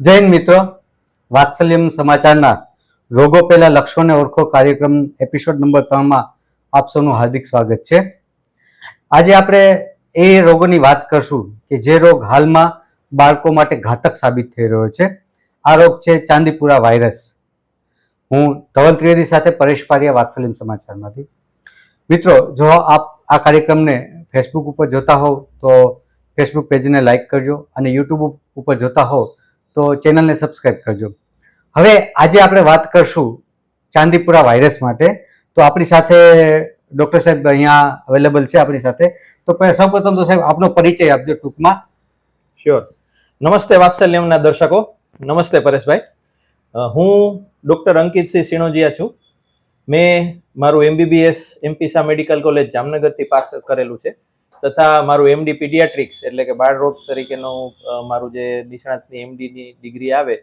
હિન્દ મિત્રો. વાત્સલ્યમ સમાચારના રોગો પહેલા લક્ષણોને ઓળખો. કાર્યક્રમ એપિસોડ નંબર ત્રણમાં આપ સૌનું હાર્દિક સ્વાગત છે. આજે આપણે એ રોગોની વાત કરશું કે જે રોગ હાલમાં બાળકો માટે ઘાતક સાબિત થઈ રહ્યો છે. આ રોગ છે ચાંદીપુરા વાયરસ. હું ધવલ ત્રિવેદી સાથે પરેશ પારિયા વાત્સલ્યમ સમાચારમાંથી. મિત્રો, જો આપ આ કાર્યક્રમને ફેસબુક ઉપર જોતા હોવ તો ફેસબુક પેજને લાઈક કરજો અને યુટ્યુબ ઉપર જોતા હોવ તો ચેનલને સબસ્ક્રાઈબ કરજો. હવે આજે આપણે વાત કરશું ચાંદીપુરા વાયરસ માટે. તો આપણી સાથે ડૉક્ટર સાહેબ અહીંયા અવેલેબલ છે આપણી સાથે. તો સૌપ્રથમ તો સાહેબ, આપનો પરિચય આપજો ટૂંકમાં. શ્યોર નમસ્તે વાત્સલ્યમના દર્શકો. નમસ્તે પરેશભાઈ. હું ડૉક્ટર અંકિતસિંહ સિણોજીયા છું. મેં મારું એમબીબીએસ એમપીસા મેડિકલ કોલેજ જામનગરથી પાસ કરેલું છે. તથા મારું એમડી પીડિયાટ્રિક્સ એટલે કે બાળરોગ તરીકેનું મારું જે નિષ્ણાતની એમડીની ડિગ્રી આવે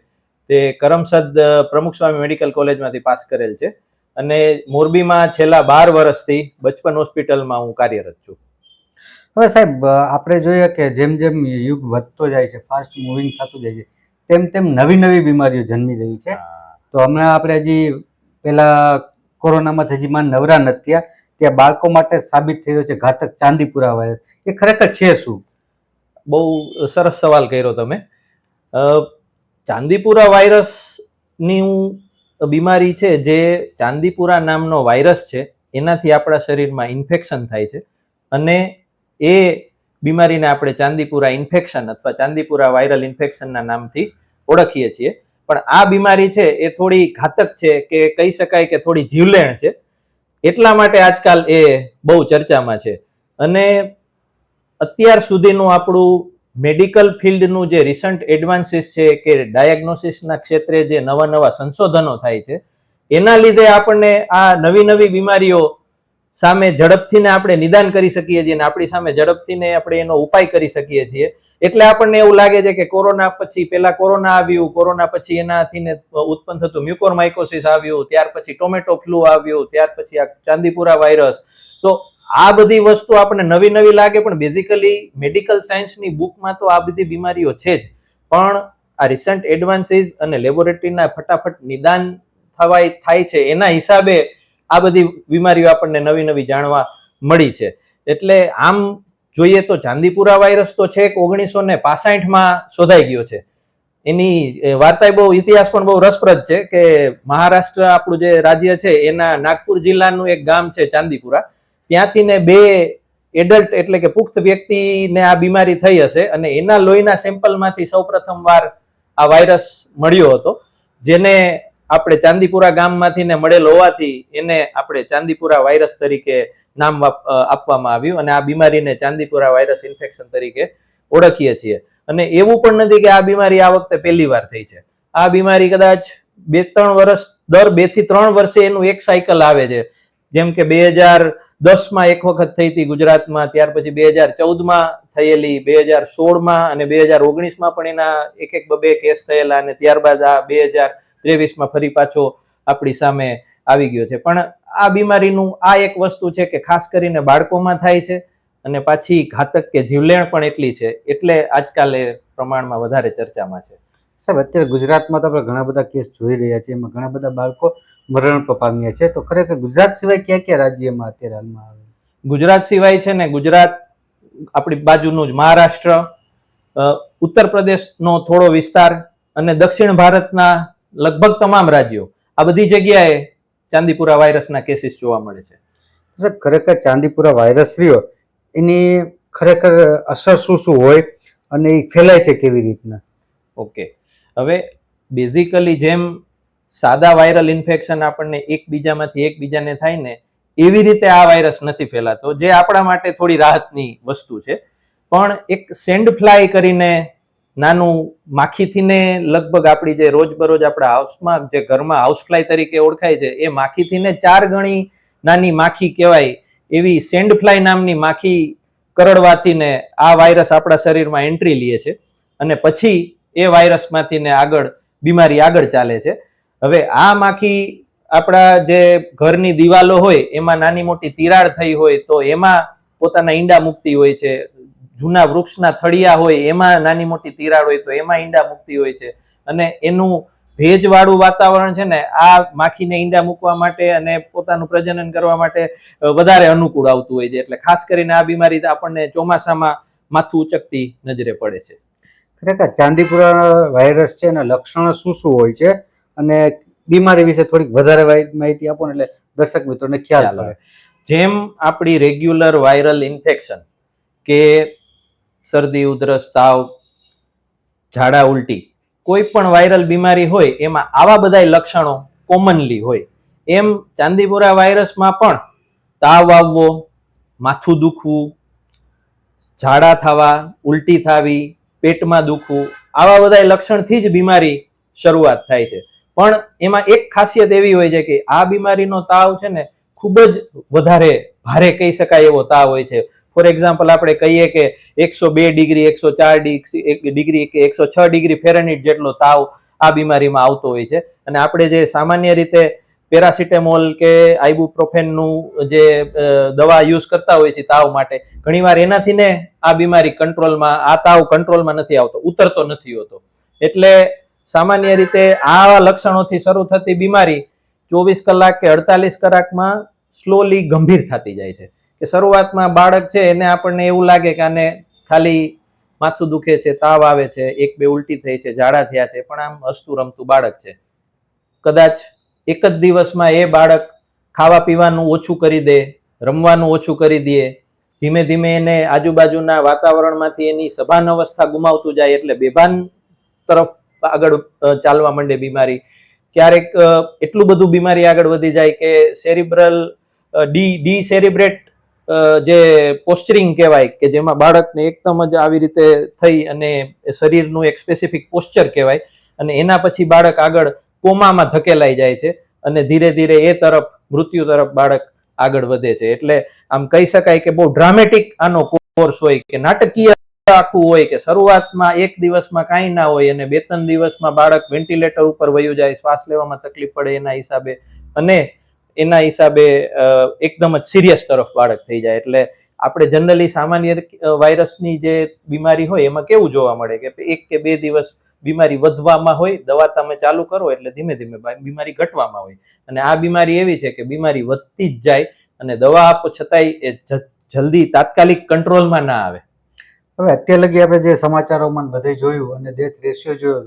તે કરમસદ પ્રમુખ સ્વામી મેડિકલ કોલેજમાંથી પાસ કરેલ છે. અને મોરબીમાં છેલ્લા બાર વર્ષથી બચપન હોસ્પિટલમાં હું કાર્યરત છું. હવે સાહેબ આપણે જોઈએ કે જેમ જેમ યુગ વધતો જાય છે ફાસ્ટ મૂવિંગ થતું જાય છે તેમ તેમ નવી નવી બીમારીઓ જન્મી રહી છે. તો હમણાં આપણે હજી પેલા કોરોનામાં હજી માં નવરા નથી થયા. ત્યાં બાળકો માટે સાબિત થઈ છે ઘાતક ચાંદીપુરા વાયરસ. એ ખરેખર છે શું? બહુ સરસ સવાલ કર્યો તમે. ચાંદીપુરા વાયરસની બીમારી છે જે ચાંદીપુરા નામનો વાયરસ છે, એનાથી આપણા શરીરમાં ઇન્ફેક્શન થાય છે અને એ બીમારીને આપણે ચાંદીપુરા ઇન્ફેક્શન અથવા ચાંદીપુરા વાયરલ ઇન્ફેક્શનના નામથી ઓળખીએ છીએ. પણ આ બીમારી છે એ થોડી ઘાતક છે કે કહી શકાય કે થોડી જીવલેણ છે. એટલા માટે આજકાલ એ બહુ ચર્ચામાં છે. અને અત્યાર સુધીનું આપણું મેડિકલ ફિલ્ડનું જે રિસન્ટ એડવાન્સીસ છે કે ડાયગ્નોસિસના ક્ષેત્રે જે નવા નવા સંશોધનો થાય છે, એના લીધે આપણને આ નવી નવી બીમારીઓ સામે ઝડપથીને આપણે નિદાન કરી શકીએ છીએ અને આપણી સામે ઝડપથીને આપણે એનો ઉપાય કરી શકીએ છીએ. એટલે આપણને એવું લાગે છે કે કોરોના પછી પેલા કોરોના આવ્યું, કોરોના પછી એનાથી ઉત્પન્ન થતું મ્યુકોરમાઇકોસિસ આવ્યું, ત્યાર પછી ટોમેટો ફ્લૂ આવ્યું, ત્યાર પછી આ ચાંદીપુરા વાયરસ. તો આ બધી વસ્તુ આપણને નવી નવી લાગે, પણ બેઝિકલી મેડિકલ સાયન્સની બુકમાં તો આ બધી બીમારીઓ છે જ. પણ આ રિસન્ટ એડવાન્સીસ અને લેબોરેટરીના ફટાફટ નિદાન થવાય, થાય છે, એના હિસાબે આ બધી બીમારીઓ આપણને નવી નવી જાણવા મળી છે. એટલે આમ જોઈએ તો ચાંદીપુરા વાયરસ તો છેક ઓગણીસો ને પાસઠમાં શોધાઈ ગયો છે. એની વાર્તા બહુ ઇતિહાસ પણ બહુ રસપ્રદ છે કે મહારાષ્ટ્ર આપણું જે રાજ્ય છે એના નાગપુર જિલ્લાનું એક ગામ છે ચાંદીપુરા. ત્યાંથી ને બે એડલ્ટ એટલે કે પુખ્ત વ્યક્તિને આ બીમારી થઈ હશે અને એના લોહીના સેમ્પલમાંથી સૌપ્રથમ વાર આ વાયરસ મળ્યો હતો. જેને આપણે ચાંદીપુરા ગામમાંથી ને મળેલો હોવાથી એને આપણે ચાંદીપુરા વાયરસ તરીકે નામ આપવામાં આવ્યું અને આ બીમારીને ચાંદીપુરા વાયરસ ઇન્ફેક્શન તરીકે ઓળખીએ છીએ. અને એવું પણ નથી કે આ બીમારી આ વખતે પહેલી વાર થઈ છે. આ બીમારી કદાચ બે ત્રણ વર્ષ દર બેથી ત્રણ વર્ષે એનું એક સાયકલ આવે છે. જેમ કે બે હજાર દસમાં એક વખત થઈ હતી ગુજરાતમાં, ત્યાર પછી બે હજાર ચૌદમાં થયેલી, બે હજાર સોળમાં અને બે હજાર ઓગણીસમાં પણ એના એક એક બે કેસ થયેલા અને ત્યારબાદ આ બે હજાર ત્રેવીસમાં ફરી પાછો આપણી સામે આવી ગયો છે. પણ આ બીમારીનું આ એક વસ્તુ છે કે ખાસ કરીને બાળકોમાં થાય છે અને પાછી ઘાતક કે જીવલેણ પણ એટલી છે. એટલે આજકાલ એ પ્રમાણમાં વધારે ચર્ચામાં છે. સાહેબ અત્યારે ગુજરાતમાં તો આપણે ઘણા બધા કેસ જોઈ રહ્યા છીએ. એમાં ઘણા બધા બાળકો મરણ પામ્યા છે. તો ખરેખર ગુજરાત સિવાય ક્યાં ક્યાં રાજ્યમાં અત્યારે હાલમાં આવે? ગુજરાત સિવાય છે ને ગુજરાત આપણી બાજુનું જ મહારાષ્ટ્ર ઉત્તર પ્રદેશનો થોડો વિસ્તાર અને દક્ષિણ ભારતના લગભગ તમામ રાજ્યો. આ બધી જગ્યાએ ચાંદીપુરા વાયરસના કેસીસ જોવા મળે છે. સાહેબ ખરેખર ચાંદીપુરા વાયરસ રહ્યો એની ખરેખર અસર શું શું હોય અને એ ફેલાય છે કેવી રીતના? ઓકે. હવે બેઝિકલી જેમ સાદા વાયરલ ઇન્ફેક્શન આપણને એકબીજામાંથી એકબીજાને થાય ને એવી રીતે આ વાયરસ નથી ફેલાતો જે આપણા માટે થોડી રાહતની વસ્તુ છે. પણ એક સેન્ડ ફ્લાય કરીને નાનું માખીથી ને લગભગ આપણી જે રોજબરોજ આપણા હાઉસમાં જે ઘરમાં હાઉસ ફ્લાય તરીકે ઓળખાય છે, એ માખીથી ને ચાર ગણી નાની માખી કહેવાય એવી સેન્ડ ફ્લાય નામની માખી કરડવાથી ને આ વાયરસ આપણા શરીરમાં એન્ટ્રી લે છે અને પછી એ વાયરસમાંથી ને આગળ બીમારી આગળ ચાલે છે. હવે આ માખી આપણા જે ઘરની દિવાલો હોય, એમાં નાની મોટી તિરાડ થઈ હોય તો એમાં પોતાના ઈંડા મૂકતી હોય છે જૂના વૃક્ષના થળિયા હોય એમાં નાની મોટી તિરાડ હોય તો એમાં ઈંડા મૂકતી હોય છે. અને એનું ભેજવાળું વાતાવરણ છે ને આ માખીને ઈંડા મૂકવા માટે અને પોતાનું પ્રજનન કરવા માટે વધારે અનુકૂળ આવતું હોય છે. એટલે ખાસ કરીને આ બીમારી આપણને ચોમાસામાં માથું ઉચકતી નજરે પડે છે. ખરેખર ચાંદીપુરા વાયરસ છે એના લક્ષણો શું શું હોય છે? અને બીમારી વિશે થોડીક વધારે માહિતી આપો એટલે દર્શક મિત્રોને ખ્યાલ આવે. જેમ આપણી રેગ્યુલર વાયરલ ઇન્ફેક્શન કે શરદી, ઉધરસ, તાવ, ઝાડા ઉલટી, કોઈ પણ વાયરલ બીમારી હોય, એમાં આવા બધા લક્ષણો કોમનલી હોય. એમ ચાંદીપુરા વાયરસમાં પણ તાવ આવવો, માથું દુખવું, ઝાડા થવા, ઉલટી થવી, પેટમાં દુખવું, આવા બધા લક્ષણથી જ બીમારી શરૂઆત થાય છે. પણ એમાં એક ખાસિયત એવી હોય છે કે આ બીમારીનો તાવ છે ને ખૂબ જ વધારે, ભારે કહી શકાય એવો તાવ હોય છે. ફોર એક્ઝામ્પલ આપણે કહીએ કે એકસો બે ડિગ્રી, એકસો ચાર ડિગ્રી કે એકસો છ ડિગ્રી ફેરનિટ જેટલો તાવ આ બીમારીમાં આવતો હોય છે. અને આપણે જે સામાન્ય રીતે પેરાસિટેમોલ કે આઈબુપ્રોફેનનું જે દવા યુઝ કરતા હોય છે તાવ માટે, ઘણીવાર એનાથી ને આ બીમારી કંટ્રોલમાં, આ તાવ કંટ્રોલમાં નથી આવતો, ઉતરતો નથી હોતો. એટલે સામાન્ય રીતે આવા લક્ષણોથી શરૂ થતી બીમારી ચોવીસ કલાક કે અડતાલીસ કલાકમાં સ્લોલી ગંભીર થતી જાય છે. કે શરૂઆતમાં બાળક છે એને આપણને એવું લાગે કે આને ખાલી માથું દુખે છે, તાવ આવે છે, એક બે ઉલટી થઈ છે, ઝાડા થયા છે, પણ આમ હસતું રમતું બાળક છે. કદાચ એક જ દિવસમાં એ બાળક ખાવા પીવાનું ઓછું કરી દે, રમવાનું ઓછું કરી દે, ધીમે ધીમે એને આજુબાજુના વાતાવરણમાંથી એની સભાન અવસ્થા ગુમાવતું જાય એટલે બેભાન તરફ આગળ ચાલવા માંડે બીમારી. ક્યારેક એટલું બધું બીમારી આગળ વધી જાય કે સેરિબ્રલ ડી ડી સેરિબ્રેટ જે પોસ્ચરિંગ કહેવાય કે જેમાં બાળકને એકદમ જ આવી રીતે થઈ અને શરીરનું એક સ્પેસિફિક પોસ્ચર કહેવાય અને એના પછી બાળક આગળ કોમામાં ધકેલાઈ જાય છે અને ધીરે ધીરે એ તરફ, મૃત્યુ તરફ બાળક આગળ વધે છે. એટલે આમ કહી શકાય કે બહુ ડ્રામેટિક આનો કોર્સ હોય કે નાટકીય આખું હોય કે શરૂઆતમાં એક દિવસમાં કાંઈ ના હોય અને બે ત્રણ દિવસમાં બાળક વેન્ટિલેટર ઉપર વયું જાય, શ્વાસ લેવામાં તકલીફ પડે એના હિસાબે અને એના હિસાબે એકદમ જ સિરિયસ તરફ બાળક થઈ જાય. એટલે આપણે જનરલી સામાન્ય વાયરસની જે બીમારી હોય, એમાં કેવું જોવા મળે કે એક કે બે દિવસ બીમારી વધવામાં હોય, દવા તમે ચાલુ કરો એટલે ધીમે ધીમે બીમારી ઘટવામાં હોય. અને આ બીમારી એવી છે કે બીમારી વધતી જ જાય અને દવા આપો છતાંય એ જલ્દી તાત્કાલિક કંટ્રોલમાં ના આવે. હવે અત્યાર લગી આપણે જે સમાચારોમાં બધે જોયું અને ડેથ રેશિયો જોયો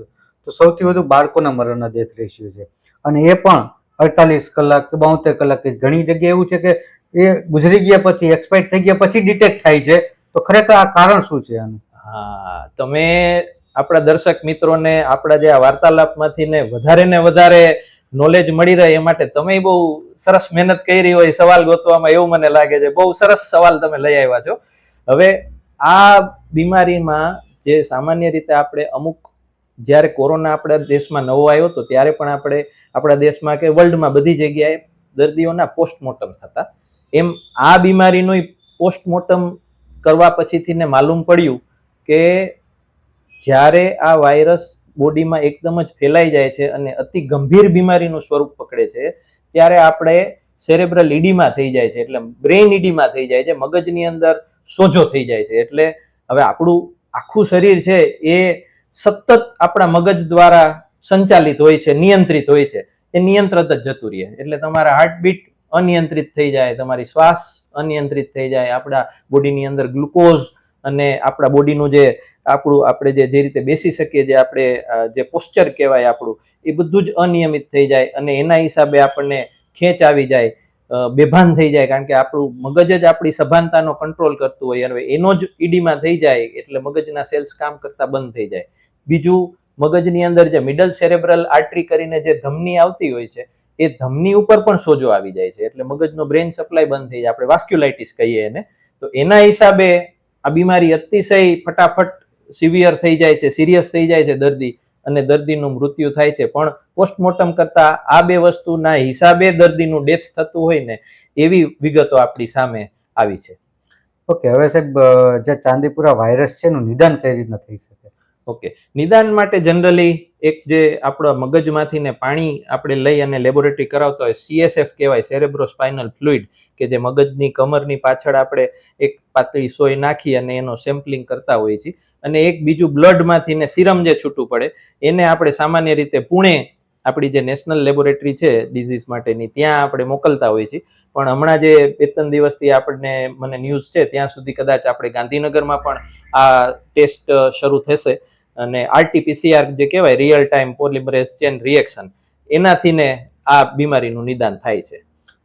તો સૌથી વધુ બાળકોના મરણના ડેથ રેશિયો છે. અને એ પણ અડતાલીસ કલાક કે બોતેર કલાક ઘણી જગ્યાએ એવું છે કે એ ગુજરી ગયા પછી, એક્સપાયર થઈ ગયા પછી ડિટેક્ટ થાય છે. તો ખરેખર આ કારણ શું છે આનું? હા, તમે આપણા દર્શક મિત્રોને, આપણા જે આ વાર્તાલાપમાંથી ને વધારે ને વધારે નોલેજ મળી રહે એ માટે તમે બહુ સરસ મહેનત કરી હોય સવાલ ગોતવામાં એવું મને લાગે છે. બહુ સરસ સવાલ તમે લઈ આવ્યા છો. હવે આ બીમારીમાં જે સામાન્ય રીતે આપણે અમુક જ્યારે કોરોના આપણા દેશમાં નવો આવ્યો હતો ત્યારે પણ આપણે આપણા દેશમાં કે વર્લ્ડમાં બધી જગ્યાએ દર્દીઓના પોસ્ટમોર્ટમ થતા. એમ આ બીમારીનો પોસ્ટમોર્ટમ કરવા પછીથી ને માલુમ પડ્યું કે જ્યારે આ વાયરસ બોડીમાં એકદમ જ ફેલાઈ જાય છે અને અતિ ગંભીર બીમારીનું સ્વરૂપ પકડે છે, ત્યારે આપણે સેરેબ્રલ ઈડીમાં થઈ જાય છે, એટલે બ્રેઇન ઈડીમાં થઈ જાય છે, મગજની અંદર સોજો થઈ જાય છે. એટલે હવે આપણું આખું શરીર છે એ સતત આપણા મગજ દ્વારા સંચાલિત હોય છે, નિયંત્રિત હોય છે. એ નિયંત્રિત જ જતું રહે. એટલે તમારા હાર્ટબીટ અનિયંત્રિત થઈ જાય, તમારી શ્વાસ અનિયંત્રિત થઈ જાય, આપણા બોડીની અંદર ગ્લુકોઝ અને આપણા બોડીનું જે આપણું, આપણે જે જે રીતે બેસી શકીએ, જે આપણે જે પોસ્ચર કહેવાય આપણું, એ બધું જ અનિયમિત થઈ જાય અને એના હિસાબે આપણને ખેંચ આવી જાય. બેભાન થઈ જાય કારણ કે આપણું મગજ જ આપણી સભાનતાનો કંટ્રોલ કરતું હોય અને એનો જ ઈડીમાં થઈ જાય એટલે મગજના સેલ્સ કામ કરતા બંધ થઈ જાય. બીજું, મગજની અંદર જે મિડલ સેરેબ્રલ આર્ટરી કરીને જે ધમની આવતી હોય છે, એ ધમની ઉપર પણ સોજો આવી જાય છે. એટલે મગજનો બ્રેન સપ્લાય બંધ થઈ જાય. આપણે વાસ્ક્યુલાઇટિસ કહીએ એને. તો એના હિસાબે આ બીમારી અતિશય ફટાફટ સિવિયર થઈ જાય છે સિરિયસ થઈ જાય છે દર્દી. અને દર્દીનું મૃત્યુ થાય છે. પણ પોસ્ટમોર્ટમ કરતા આ બે વસ્તુના હિસાબે દર્દીનું ડેથ થતું હોય ને એવી વિગતો આપણી સામે આવી છે. ઓકે હવે સાહેબ જે ચાંદીપુરા વાયરસ છે એનું નિદાન કઈ રીતના થઈ શકે? ઓકે નિદાન માટે જનરલી એક જે આપણા મગજમાંથી ને પાણી આપણે લઈ અને લેબોરેટરી કરાવતા હોય સીએસએફ કહેવાય સેરેબ્રોસ્પાઇનલ ફ્લુઇડ કે જે મગજની કમરની પાછળ આપણે એક પાતળી સોય નાખી અને એનો સેમ્પલિંગ કરતા હોઈએ છીએ. અને એક બીજું બ્લડમાંથી ને સિરમ જે છૂટું પડે, એને આપણે સામાન્ય રીતે પુણે આપણી જે નેશનલ લેબોરેટરી છે ડિઝીઝ માટેની, ત્યાં આપણે મોકલતા હોઈએ છીએ. પણ હમણાં જે બે ત્રણ દિવસથી આપણને મને ન્યૂઝ છે, ત્યાં સુધી કદાચ આપણે ગાંધીનગરમાં પણ આ ટેસ્ટ શરૂ થશે. અને આરટીપીસીઆર જે કહેવાય, real time polymerase chain reaction, એનાથી ને આ બીમારીનું નિદાન થાય છે.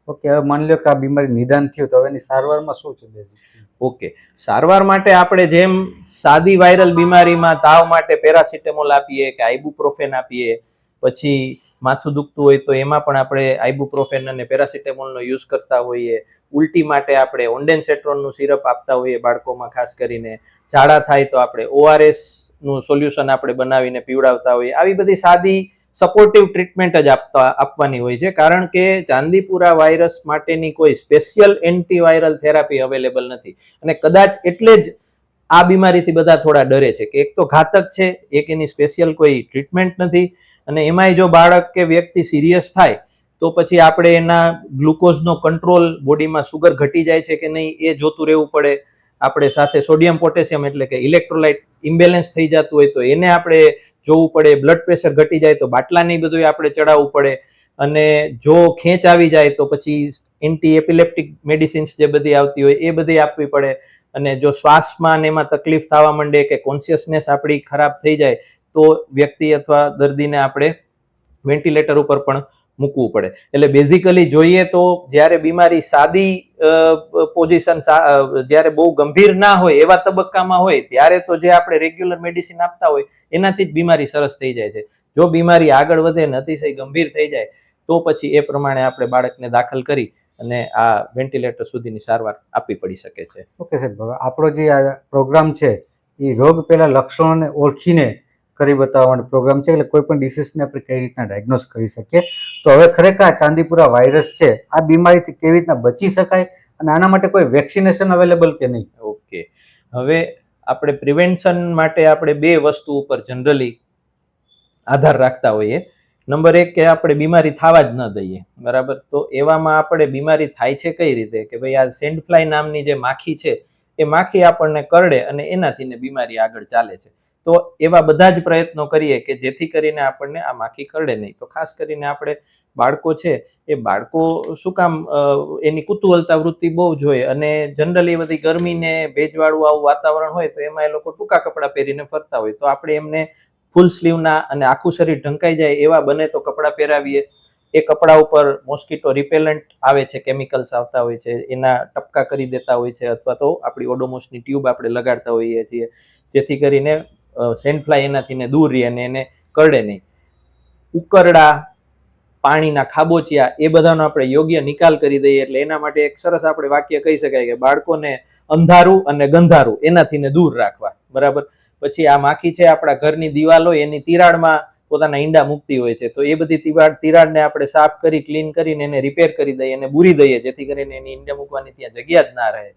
ઓકે, હવે માની લો કે આ બીમારી નિદાન થયું, તો હવે એની સારવારમાં શું છે બેઝિક ઓકે સારવાર માટે આપણે જેમ સાદી વાયરલ બીમારીમાં તાવ માટે પેરાસિટેમોલ આપીએ કે આઈબુપ્રોફેન આપીએ, પછી માથું દુખતું હોય તો એમાં પણ આપણે આઈબુપ્રોફેન અને પેરાસિટેમોલનો યુઝ કરતા હોઈએ. ઉલટી માટે આપણે ઓન્ડેન્સેટ્રોનનું સિરપ આપતા હોઈએ બાળકોમાં, ખાસ કરીને. ઝાડા થાય તો આપણે ઓઆરએસનું સોલ્યુશન આપણે બનાવીને પીવડાવતા હોઈએ. આવી બધી સાદી સપોર્ટિવ ટ્રીટમેન્ટ જ આપતા, આપવાની હોય છે. કારણ કે ચાંદીપુરા વાયરસ માટેની કોઈ સ્પેશિયલ એન્ટીવાયરલ થેરાપી અવેલેબલ નથી. અને કદાચ એટલે જ આ બીમારીથી બધા થોડા ડરે છે કે એક તો ઘાતક છે, એક એની સ્પેશિયલ કોઈ ટ્રીટમેન્ટ નથી. અને એમાંય જો બાળક કે વ્યક્તિ સિરિયસ થાય, તો પછી આપણે એના ગ્લુકોઝનો કંટ્રોલ બોડીમાં સુગર ઘટી જાય છે કે નહીં એ જોતું રહેવું પડે. આપણે સાથે સોડિયમ પોટેશિયમ એટલે કે ઇલેક્ટ્રોલાઇટ ઇમ્બેલેન્સ થઈ જતું હોય તો એને આપણે જોવું પડે બ્લડ પ્રેશર ઘટી જાય તો બાટલાની બધું આપણે ચડાવવું પડે. અને જો ખેંચ આવી જાય તો પછી એન્ટી એપિલેપ્ટિક મેડિસિન્સ જે બધી આવતી હોય એ બધી આપવી પડે. અને જો શ્વાસમાં ને એમાં તકલીફ થવા માંડે કે કોન્શિયસનેસ આપણી ખરાબ થઈ જાય તો વ્યક્તિ અથવા દર્દીને આપણે વેન્ટિલેટર ઉપર પણ મૂકવું પડે. એટલે બેઝિકલી જોઈએ તો જ્યારે બીમારી સાદી પોઝિશન જ્યારે બહુ ગંભીર ના હોય એવા તબક્કામાં હોય, ત્યારે તો જે આપણે રેગ્યુલર મેડિસિન આપતા હોય, એનાથી જ બીમારી સરસ થઈ જાય છે. જો બીમારી આગળ વધે ને અતિશય ગંભીર થઈ જાય, તો પછી એ પ્રમાણે આપણે બાળકને દાખલ કરી અને આ વેન્ટિલેટર સુધીની સારવાર આપવી પડી શકે છે. ઓકે સાહેબ આપણો જે આ પ્રોગ્રામ છે, એ રોગ પહેલા લક્ષણોને ઓળખીને કરી બતાવવાનો પ્રોગ્રામ છે, એટલે કોઈ પણ ડિસીઝને આપણે કઈ રીતના ડાયગ્નોસ કરી શકીએ. તો હવે ખરેખર આ ચાંદીપુરા વાયરસ છે, આ બીમારીથી કેવી રીતના બચી શકાય અને આના માટે કોઈ વેક્સિનેશન અવેલેબલ કે નહીં? ઓકે હવે આપણે પ્રિવેન્શન માટે આપણે બે વસ્તુ ઉપર જનરલી આધાર રાખતા હોઈએ. નંબર એક કે આપણે બીમારી થવા જ ન દઈએ. બરાબર? તો એવામાં આપણે બીમારી થાય છે કઈ રીતે? કે ભાઈ આ સેન્ડફ્લાય નામની જે માખી છે, એ માખી આપણને કરડે અને એનાથી ને બીમારી આગળ ચાલે છે. તો એવા બધા જ પ્રયત્નો કરીએ કે જેથી કરીને આપણને આ માખી કરડે નહીં. તો ખાસ કરીને આપણે બાળકો છે, એ બાળકો શું કામ એની કુતૂહલતા વૃત્તિ બહુ જ હોય અને જનરલી બધી ગરમીને ભેજવાળું આવું વાતાવરણ હોય તો એમાં એ લોકો ટૂંકા કપડાં પહેરીને ફરતા હોય. તો આપણે એમને ફૂલ સ્લીવના અને આખું શરીર ઢંકાઈ જાય એવા બને તો કપડાં પહેરાવીએ. એ કપડા ઉપર મોસ્કીટો રિપેલન્ટ આવે છે, કેમિકલ્સ આવતા હોય છે, એના ટપકા કરી દેતા હોય છે અથવા તો આપણી ઓડોમોસની ટ્યુબ આપણે લગાડતા હોઈએ છીએ. જેથી કરીને સેન્ડ ફ્લાય એનાથી દૂર રહે અને એને કરડે નહીં. ઉકરડા, પાણીના ખાબોચિયા, એ બધાનો આપણે યોગ્ય નિકાલ કરી દઈએ એટલે એના માટે એક સરસ આપણે વાક્ય કહી શકાય કે બાળકોને અંધારું અને ગંધારું એનાથી દૂર રાખવા. બરાબર? પછી આ માખી છે આપણા ઘરની દિવાલો એની તિરાડમાં પોતાના ઈંડા મૂકતી હોય છે, તો એ બધી તિરાડ તિરાડને આપણે સાફ કરી, ક્લીન કરીને એને રિપેર કરી દઈએ એને બુરી દઈએ, જેથી કરીને એની ઈંડા મૂકવાની ત્યાં જગ્યા જ ના રહે.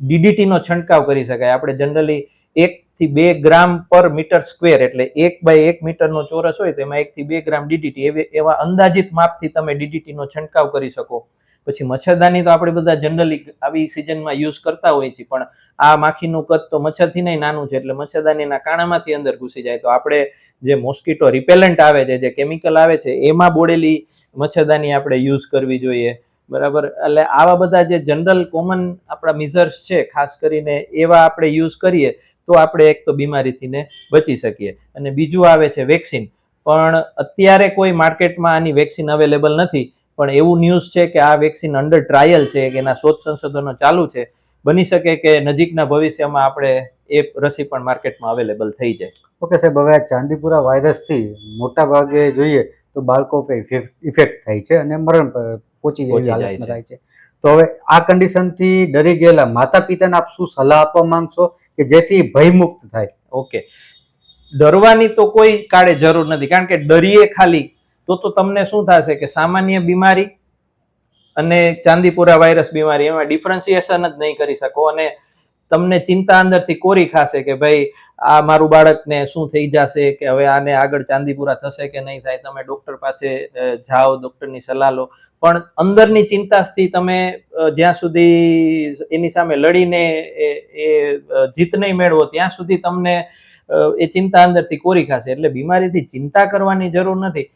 ડીડીટીનો છંટકાવ કરી શકાય. આપણે જનરલી એક થી બે ગ્રામ પર મીટર સ્ક્વેર એટલે એક બાય એક મીટરનો ચોરસ હોય તો એમાં એક થી બે ગ્રામ ડીડીટી એવા અંદાજિત માપથી તમે ડીડીટીનો છંટકાવ કરી શકો. પછી મચ્છરદાની તો આપણે બધા જનરલી આવી સિઝનમાં યુઝ કરતા હોઈએ છીએ, પણ આ માખીનું કદ તો મચ્છરથી નહીં નાનું છે, એટલે મચ્છરદાનીના કાણામાંથી અંદર ઘૂસી જાય. તો આપણે જે મોસ્કીટો રિપેલન્ટ આવે છે, જે કેમિકલ આવે છે, એમાં બોડેલી મચ્છરદાની આપણે યુઝ કરવી જોઈએ. બરાબર? એટલે આવા બધા જે જનરલ કોમન આપણા મિઝર્સ છે, ખાસ કરીને એવા આપણે યુઝ કરીએ, તો આપણે એક તો બીમારીથી ને બચી શકીએ. અને બીજું આવે છે વેક્સિન પણ અત્યારે કોઈ માર્કેટમાં આની વેક્સિન અવેલેબલ નથી. પણ એવું ન્યૂઝ છે કે આ વેક્સિન અંડર ટ્રાયલ છે, કે એના શોધ સંશોધનો ચાલુ છે. બની શકે કે નજીકના ભવિષ્યમાં આપણે એ રસી પણ માર્કેટમાં અવેલેબલ થઈ જાય. ઓકે સાહેબ હવે આ ચાંદીપુરા વાયરસથી મોટા ભાગે જોઈએ તો બાળકો પર ઇફેક્ટ થાય છે અને મરણ પહોંચી જાય થાય છે. તો હવે આ કન્ડિશનથી ડરી ગયેલા માતા પિતાને આપ શું સલાહ આપવા માંગશો કે જેથી ભયમુક્ત થાય? ઓકે. ડરવાની તો કોઈ કાળે જરૂર નથી. કારણ કે ડરીએ ખાલી તો તો તમને શું થશે કે સામાન્ય બીમારી અને ચાંદીપુરા વાયરસ બીમારી એમાં ડિફરન્સિએશન જ નહીં કરી શકો અને તમને ચિંતા અંદરથી કોરી ખાશે કે ભાઈ, આ મારું બાળકને શું થઈ જશે કે હવે આને આગળ ચાંદીપુરા થશે કે નહીં થાય, તમે ડોક્ટર પાસે જાઓ, ડોક્ટરની સલાહ લો. પણ અંદરની ચિંતાથી તમે જ્યાં સુધી એની સામે લડીને એ જીત નહીં મેળવો, ત્યાં સુધી તમને એ ચિંતા અંદરથી કોરી ખાશે. એટલે બીમારીથી ચિંતા કરવાની જરૂર નથી.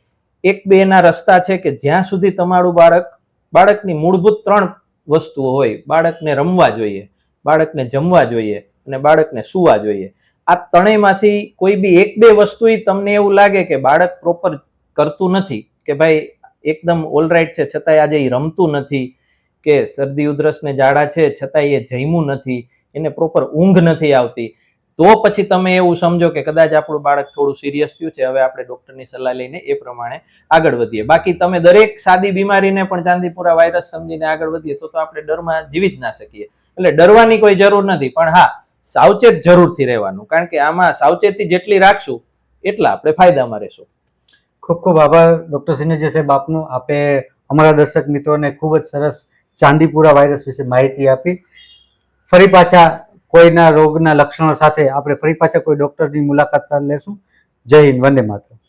એક બે એના રસ્તા છે કે જ્યાં સુધી તમારું બાળક, બાળકની મૂળભૂત ત્રણ વસ્તુઓ હોય, બાળકને રમવા જોઈએ. બાળકને જમવા જોઈએ અને બાળકને સૂવા જોઈએ. આ ત્રણેયમાંથી કોઈ બી એક બે વસ્તુ તમને એવું લાગે કે બાળક પ્રોપર કરતું નથી, કે ભાઈ એકદમ ઓલરાઈટ છે, છતાંય આજે એ રમતું નથી, કે શરદી ઉધરસને જાડા છે, છતાંય એ જમ્યું નથી, એને પ્રોપર ઊંઘ નથી આવતી. તો પછી તમે એવું સમજો કે કદાચ આપણું બાળક થોડું સિરિયસ થયું છે. હવે આપણે ડોક્ટરની સલાહ લઈને એ પ્રમાણે આગળ વધીએ. બાકી તમે દરેક સાદી બીમારીને પણ ચાંદીપુરા વાયરસ સમજીને આગળ વધીએ તો આપણે ડરમાં જીવી જ ના શકીએ. એટલે ડરવાની કોઈ જરૂર નથી. પણ હા, સાવચેત જરૂરથી રહેવાનું. કારણ કે આમાં સાવચેતી જેટલી રાખશું, એટલા આપણે ફાયદામાં રહેશું. ખૂબ ખૂબ આભાર. ડોક્ટર સિંહજી સાહેબ, આપનું આપે અમારા દર્શક મિત્રોને ખૂબ જ સરસ ચાંદીપુરા વાયરસ વિશે માહિતી આપી. ફરી પાછા કોઈના રોગના લક્ષણો સાથે આપણે ફરી પાછા કોઈ ડોક્ટરની મુલાકાત લેશું. જય હિન્દ, વંદે માતરમ.